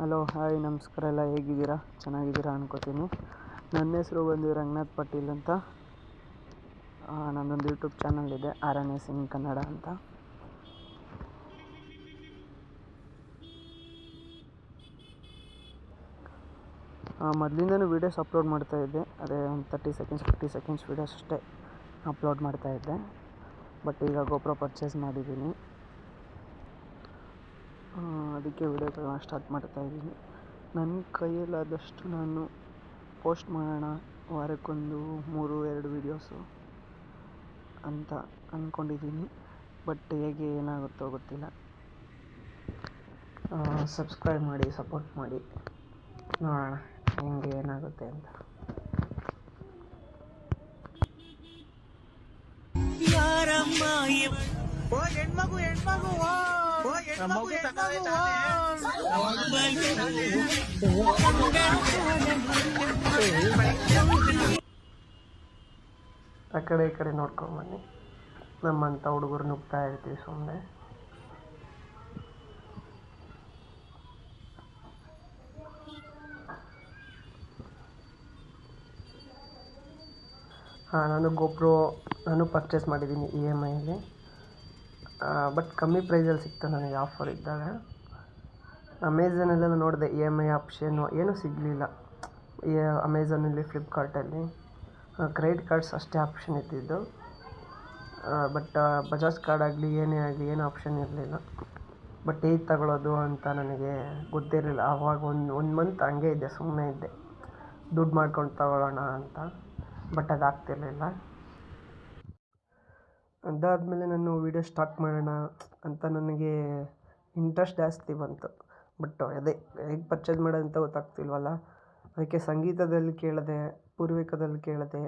Hello, hi, ನಮಸ್ಕಾರ, ಎಲ್ಲ ಹೇಗಿದ್ದೀರಾ? ಚೆನ್ನಾಗಿದ್ದೀರಾ ಅನ್ಕೋತೀನಿ. ನನ್ನ ಹೆಸರು ಬಂದು ರಂಗನಾಥ್ ಪಾಟೀಲ್ ಅಂತ. ನನ್ನೊಂದು ಯೂಟ್ಯೂಬ್ ಚಾನಲ್ ಇದೆ R N S in Kannada ಅಂತ. ಮೊದಲಿಂದನೂ ವೀಡಿಯೋಸ್ ಅಪ್ಲೋಡ್ ಮಾಡ್ತಾ ಇದ್ದೆ. ಅದೇ ಒಂದು thirty seconds fifty seconds videos ಅಷ್ಟೇ ಅಪ್ಲೋಡ್ ಮಾಡ್ತಾ ಇದ್ದೆ. ಬಟ್ ಈಗ ಗೋಪ್ರೋ ಪರ್ಚೇಸ್ ಮಾಡಿದ್ದೀನಿ. ಅದಕ್ಕೆ ವೀಡಿಯೋಗಳನ್ನ ಸ್ಟಾರ್ಟ್ ಮಾಡ್ತಾ ಇದ್ದೀನಿ. ನನ್ನ ಕೈಯಲ್ಲಾದಷ್ಟು ನಾನು ಪೋಸ್ಟ್ ಮಾಡೋಣ ವಾರಕ್ಕೊಂದು ಮೂರು, ಎರಡು ವೀಡಿಯೋಸು ಅಂತ ಅಂದ್ಕೊಂಡಿದ್ದೀನಿ ಬಟ್ ಹೇಗೆ ಏನಾಗುತ್ತೋ ಗೊತ್ತಿಲ್ಲ. ಸಬ್ಸ್ಕ್ರೈಬ್ ಮಾಡಿ, ಸಪೋರ್ಟ್ ಮಾಡಿ. ನೋಡೋಣ ಹೆಂಗೆ ಏನಾಗುತ್ತೆ ಅಂತ. ಹೆಣ್ಮಗು ಹೆಣ್ಮಗು ಆ ಕಡೆ ಈ ಕಡೆ ನೋಡ್ಕೊಂಬನ್ನಿ ನಮ್ಮಂಥ ಹುಡುಗರು ನುಗ್ತಾ ಇರ್ತೀವಿ ಸುಮ್ಮನೆ ಹಾಂ, ನಾನು ಗೊಬ್ಬರ ನಾನು ಪರ್ಚೇಸ್ ಮಾಡಿದ್ದೀನಿ ಇ ಎಂ ಐಲಿ ಬಟ್ ಕಮ್ಮಿ ಪ್ರೈಸಲ್ಲಿ ಸಿಕ್ತು ನನಗೆ ಆಫರ್ ಇದ್ದಾಗ. ಅಮೆಝಾನಲ್ಲೆಲ್ಲ ನೋಡಿದೆ ಇ ಎಂ ಐ ಆಪ್ಷನ್ನು ಏನೂ ಸಿಗಲಿಲ್ಲ. ಅಮೆಝಾನಲ್ಲಿ ಫ್ಲಿಪ್ಕಾರ್ಟಲ್ಲಿ ಕ್ರೆಡಿಟ್ ಕಾರ್ಡ್ಸ್ ಅಷ್ಟೇ ಆಪ್ಷನ್ ಇದ್ದಿದ್ದು. ಬಟ್ ಬಜಾಜ್ ಕಾರ್ಡ್ ಆಗಲಿ, ಏನೇ ಆಗಲಿ, ಏನು ಆಪ್ಷನ್ ಇರಲಿಲ್ಲ. ಬಟ್ ಹೇಗೆ ತಗೊಳ್ಳೋದು ಅಂತ ನನಗೆ ಗೊತ್ತಿರಲಿಲ್ಲ. ಆವಾಗ ಒಂದು ಒಂದು ಮಂತ್ ಹಂಗೆ ಇದ್ದೆ ಸುಮ್ಮನೆ ಇದ್ದೆ. ದುಡ್ಡು ಮಾಡ್ಕೊಂಡು ತಗೊಳ್ಳೋಣ ಅಂತ. ಬಟ್ ಅದು ಆಗ್ತಿರ್ಲಿಲ್ಲ ಅದಾದಮೇಲೆ ನಾನು ವೀಡಿಯೋ ಸ್ಟಾರ್ಟ್ ಮಾಡೋಣ ಅಂತ ನನಗೆ ಇಂಟ್ರೆಸ್ಟ್ ಜಾಸ್ತಿ ಬಂತು. ಬಟ್ ಅದೇ, ಹೇಗೆ ಪರ್ಚೇಸ್ ಮಾಡೋದಂತ ಗೊತ್ತಾಗ್ತಿಲ್ವಲ್ಲ? ಅದಕ್ಕೆ ಸಂಗೀತದಲ್ಲಿ ಕೇಳಿದೆ, ಪೂರ್ವಿಕದಲ್ಲಿ ಕೇಳಿದೆ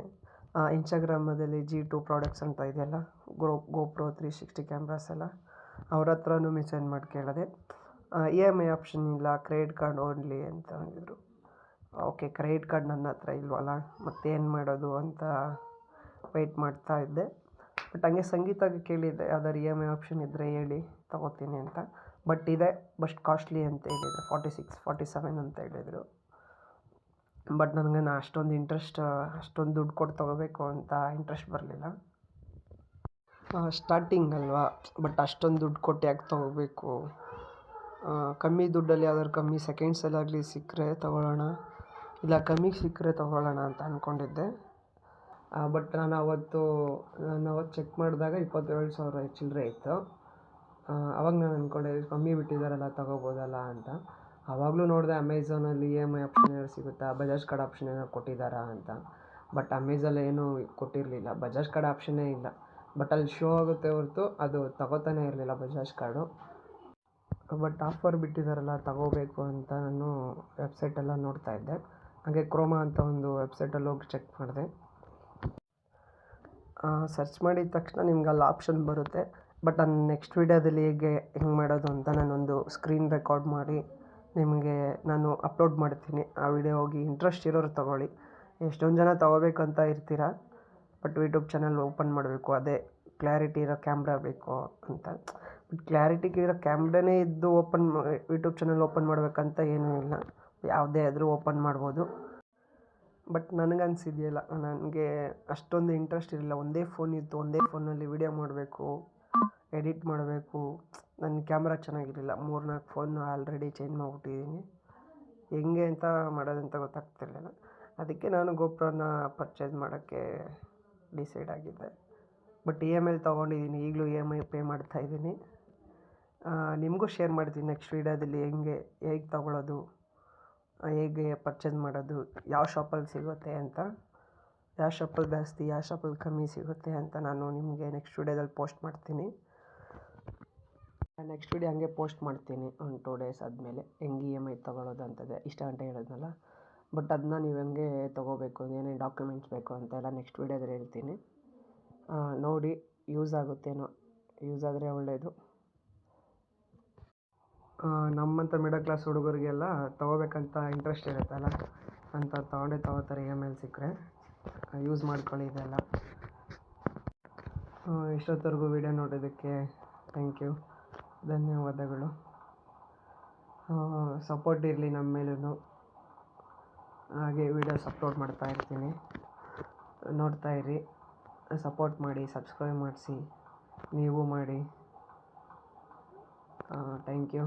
ಇನ್ಸ್ಟಾಗ್ರಾಮದಲ್ಲಿ ಜಿ ಟು ಪ್ರಾಡಕ್ಟ್ಸ್ ಅಂತ ಇದೆಯಲ್ಲ ಗ್ರೋ ಗೋಪ್ರೋ ತ್ರೀ ಸಿಕ್ಸ್ಟಿ ಕ್ಯಾಮ್ರಾಸ್ ಎಲ್ಲ, ಅವ್ರ ಹತ್ರನೂ ಮೆಸೇಜ್ ಮಾಡಿ ಕೇಳಿದೆ ಇ ಎಂ ಐ ಆಪ್ಷನ್ ಇಲ್ಲ ಕ್ರೆಡಿಟ್ ಕಾರ್ಡ್ ಓನ್ಲಿ ಅಂತ ಅಂದಿದ್ರು. ಓಕೆ ಕ್ರೆಡಿಟ್ ಕಾರ್ಡ್ ನನ್ನ ಹತ್ರ ಇಲ್ವಲ್ಲ, ಮತ್ತೇನು ಮಾಡೋದು ಅಂತ ವೆಯ್ಟ್ ಮಾಡ್ತಾ ಇದ್ದೆ. ಬಟ್ ಹಂಗೆ ಸಂಗೀತ ಕೇಳಿದ್ದೆ ಯಾವ್ದಾರು ಇ ಎಂ ಐ ಆಪ್ಷನ್ ಇದ್ದರೆ ಹೇಳಿ, ತಗೋತೀನಿ ಅಂತ. ಬಟ್ ಇದೆ ಬಸ್ಟ್ ಕಾಸ್ಟ್ಲಿ ಅಂತ ಹೇಳಿದರು ಫಾರ್ಟಿ ಸಿಕ್ಸ್ ಫಾರ್ಟಿ ಸೆವೆನ್ ಅಂತ ಹೇಳಿದರು. ಬಟ್ ನನಗೆ ನಾ ಅಷ್ಟೊಂದು ಇಂಟ್ರೆಸ್ಟ್ ಅಷ್ಟೊಂದು ದುಡ್ಡು ಕೊಟ್ಟು ತೊಗೋಬೇಕು ಅಂತ ಇಂಟ್ರೆಸ್ಟ್ ಬರಲಿಲ್ಲ. ಸ್ಟಾರ್ಟಿಂಗ್ ಅಲ್ವಾ, ಬಟ್ ಅಷ್ಟೊಂದು ದುಡ್ಡು ಕೊಟ್ಟು ಯಾಕೆ ತೊಗೋಬೇಕು? ಕಮ್ಮಿ ದುಡ್ಡಲ್ಲಿ ಯಾವ್ದಾದ್ರು ಕಮ್ಮಿ ಸೆಕೆಂಡ್ಸಲ್ಲಾಗಲಿ ಸಿಕ್ಕರೆ ತೊಗೊಳ್ಳೋಣ, ಇಲ್ಲ ಕಮ್ಮಿಗೆ ಸಿಕ್ಕರೆ ತೊಗೊಳ್ಳೋಣ ಅಂತ ಅಂದ್ಕೊಂಡಿದ್ದೆ ಬಟ್ ನಾನು ಅವತ್ತು ನಾನು ಅವತ್ತು ಚೆಕ್ ಮಾಡಿದಾಗ ಇಪ್ಪತ್ತೇಳು ಸಾವಿರ ಚಿಲ್ಲರೆ ಇತ್ತು. ಅವಾಗ ನಾನು ಅಂದ್ಕೊಂಡೆ ಕಮ್ಮಿ ಬಿಟ್ಟಿದ್ದಾರಲ್ಲ, ತಗೋಬೋದಲ್ಲ ಅಂತ. ಆವಾಗಲೂ ನೋಡಿದೆ ಅಮೆಝಾನಲ್ಲಿ ಇ ಎಂ ಐ ಆಪ್ಷನ್ ಏನಾದ್ರು ಸಿಗುತ್ತಾ ಬಜಾಜ್ ಕಾರ್ಡ್ ಆಪ್ಷನ್ ಏನಾದ್ರು ಕೊಟ್ಟಿದ್ದಾರಾ ಅಂತ. ಬಟ್ ಅಮೆಝಾಲ್ ಏನೂ ಕೊಟ್ಟಿರಲಿಲ್ಲ. ಬಜಾಜ್ ಕಾರ್ಡ್ ಆಪ್ಷನ್ನೇ ಇಲ್ಲ. ಬಟ್ ಅಲ್ಲಿ ಶೋ ಆಗುತ್ತೆ ಹೊರತು, ಅದು ತಗೋತಾನೆ ಇರಲಿಲ್ಲ ಬಜಾಜ್ ಕಾರ್ಡು ಬಟ್ ಆಫರ್ ಬಿಟ್ಟಿದ್ದಾರಲ್ಲ, ತಗೋಬೇಕು ಅಂತ ನಾನು ವೆಬ್ಸೈಟೆಲ್ಲ ನೋಡ್ತಾ ಇದ್ದೆ. ಹಾಗೆ ಕ್ರೋಮಾ ಅಂತ ಒಂದು ವೆಬ್ಸೈಟಲ್ಲಿ ಹೋಗಿ ಚೆಕ್ ಮಾಡಿದೆ. ಸರ್ಚ್ ಮಾಡಿದ ತಕ್ಷಣ ನಿಮ್ಗೆ ಅಲ್ಲಿ ಆಪ್ಷನ್ ಬರುತ್ತೆ. ಬಟ್ ನಾನು ನೆಕ್ಸ್ಟ್ ವೀಡಿಯೋದಲ್ಲಿ ಹೇಗೆ, ಹೆಂಗೆ ಮಾಡೋದು ಅಂತ ನಾನೊಂದು ಸ್ಕ್ರೀನ್ ರೆಕಾರ್ಡ್ ಮಾಡಿ ನಿಮಗೆ ನಾನು ಅಪ್ಲೋಡ್ ಮಾಡ್ತೀನಿ. ಆ ವಿಡಿಯೋ ಹೋಗಿ ಇಂಟ್ರೆಸ್ಟ್ ಇರೋರು ತಗೊಳ್ಳಿ. ಎಷ್ಟೊಂದು ಜನ ತೊಗೋಬೇಕಂತ ಇರ್ತೀರ? ಬಟ್ ಯೂಟ್ಯೂಬ್ ಚಾನಲ್ ಓಪನ್ ಮಾಡಬೇಕು, ಅದೇ ಕ್ಲಾರಿಟಿ ಇರೋ ಕ್ಯಾಮ್ರಾ ಬೇಕು ಅಂತ. ಬಟ್ ಕ್ಲಾರಿಟಿ ಇರೋ ಕ್ಯಾಮ್ರಾನೇ ಇದ್ದು ಓಪನ್ ಯೂಟ್ಯೂಬ್ ಚಾನಲ್ ಓಪನ್ ಮಾಡಬೇಕಂತ ಏನೂ ಇಲ್ಲ. ಯಾವುದೇ ಆದರೂ ಓಪನ್ ಮಾಡ್ಬೋದು. ಬಟ್ ನನಗೆ ನನಗನ್ಸಿದೆಯಲ್ಲ ನನಗೆ ಅಷ್ಟೊಂದು ಇಂಟ್ರೆಸ್ಟ್ ಇರಲಿಲ್ಲ. ಒಂದೇ ಫೋನ್ ಇತ್ತು. ಒಂದೇ ಫೋನಲ್ಲಿ ವಿಡಿಯೋ ಮಾಡಬೇಕು ಎಡಿಟ್ ಮಾಡಬೇಕು. ನನ್ನ ಕ್ಯಾಮ್ರಾ ಚೆನ್ನಾಗಿರಲಿಲ್ಲ. ಮೂರು ನಾಲ್ಕು ಫೋನ್ ಆಲ್ರೆಡಿ ಚೇಂಜ್ ಮಾಡಿಬಿಟ್ಟಿದ್ದೀನಿ. ಹೆಂಗೆ ಅಂತ ಮಾಡೋದಂತ ಗೊತ್ತಾಗ್ತಿರ್ಲಿಲ್ಲ. ಅದಕ್ಕೆ ನಾನು ಗೋಪ್ರೋನ ಪರ್ಚೇಸ್ ಮಾಡೋಕ್ಕೆ ಡಿಸೈಡ್ ಆಗಿದ್ದೆ. ಬಟ್ ಇ ಎಂ ಐಲಿ ತೊಗೊಂಡಿದ್ದೀನಿ. ಈಗಲೂ ಇ ಎಂ ಐ ಪೇ ಮಾಡ್ತಾಯಿದ್ದೀನಿ ನಿಮಗೂ ಶೇರ್ ಮಾಡ್ತೀನಿ ನೆಕ್ಸ್ಟ್ ವೀಡಿಯೋದಲ್ಲಿ ಹೆಂಗೆ, ಹೇಗೆ ತೊಗೊಳೋದು. ಹೇಗೆ ಪರ್ಚೇಸ್ ಮಾಡೋದು, ಯಾವ ಶಾಪಲ್ಲಿ ಸಿಗುತ್ತೆ ಅಂತ, ಯಾವ ಶಾಪಲ್ಲಿ ಜಾಸ್ತಿ ಯಾವ ಶಾಪಲ್ಲಿ ಕಮ್ಮಿ ಸಿಗುತ್ತೆ ಅಂತ ನಾನು ನಿಮಗೆ ನೆಕ್ಸ್ಟ್ ವೀಡಿಯೋದಲ್ಲಿ ಪೋಸ್ಟ್ ಮಾಡ್ತೀನಿ. ನೆಕ್ಸ್ಟ್ ವೀಡಿಯೋ ಹಂಗೆ ಪೋಸ್ಟ್ ಮಾಡ್ತೀನಿ ಒಂದು ಟೂ ಡೇಸ್ ಆದಮೇಲೆ. ಹೆಂಗೆ ಇ ಎಂ ಐ ತೊಗೊಳೋದು ಅಂತದೆ, ಇಷ್ಟ ಗಂಟೆ ಹೇಳಿದ್ನಲ್ಲ. ಬಟ್ ಅದನ್ನ ನೀವು ಹೆಂಗೆ ತೊಗೋಬೇಕು, ಏನೇನು ಡಾಕ್ಯುಮೆಂಟ್ಸ್ ಬೇಕು ಅಂತೆಲ್ಲ ನೆಕ್ಸ್ಟ್ ವೀಡಿಯೋದಲ್ಲಿ ಹೇಳ್ತೀನಿ. ನೋಡಿ ಯೂಸ್ ಆಗುತ್ತೇನೋ ಯೂಸ್ ಆದರೆ ಒಳ್ಳೆಯದು ನಮ್ಮಂಥ ಮಿಡಲ್ ಕ್ಲಾಸ್ ಹುಡುಗರಿಗೆಲ್ಲ ತೊಗೋಬೇಕಂತ ಇಂಟ್ರೆಸ್ಟ್ ಇರುತ್ತಲ್ಲ ಅಂತ ತೊಗೊಂಡೇ, ತೊಗೋತಾರೆ ಇ ಎಂ ಐಲಿ ಸಿಕ್ಕರೆ. ಯೂಸ್ ಮಾಡ್ಕೊಳ್ಳಿ ಇದೆಲ್ಲ. ಇಷ್ಟೊತ್ತವರೆಗೂ ವಿಡಿಯೋ ನೋಡೋದಕ್ಕೆ ಥ್ಯಾಂಕ್ ಯು ಧನ್ಯವಾದಗಳು. ಸಪೋರ್ಟ್ ಇರಲಿ ನಮ್ಮ ಮೇಲೂ ಹಾಗೆ ವೀಡಿಯೋಸ್ ಅಪ್ಲೋಡ್ ಮಾಡ್ತಾ ಇರ್ತೀನಿ. ನೋಡ್ತಾ ಇರಿ. ಸಪೋರ್ಟ್ ಮಾಡಿ ಸಬ್ಸ್ಕ್ರೈಬ್ ಮಾಡಿಸಿ. ನೀವು ಮಾಡಿ. Thank you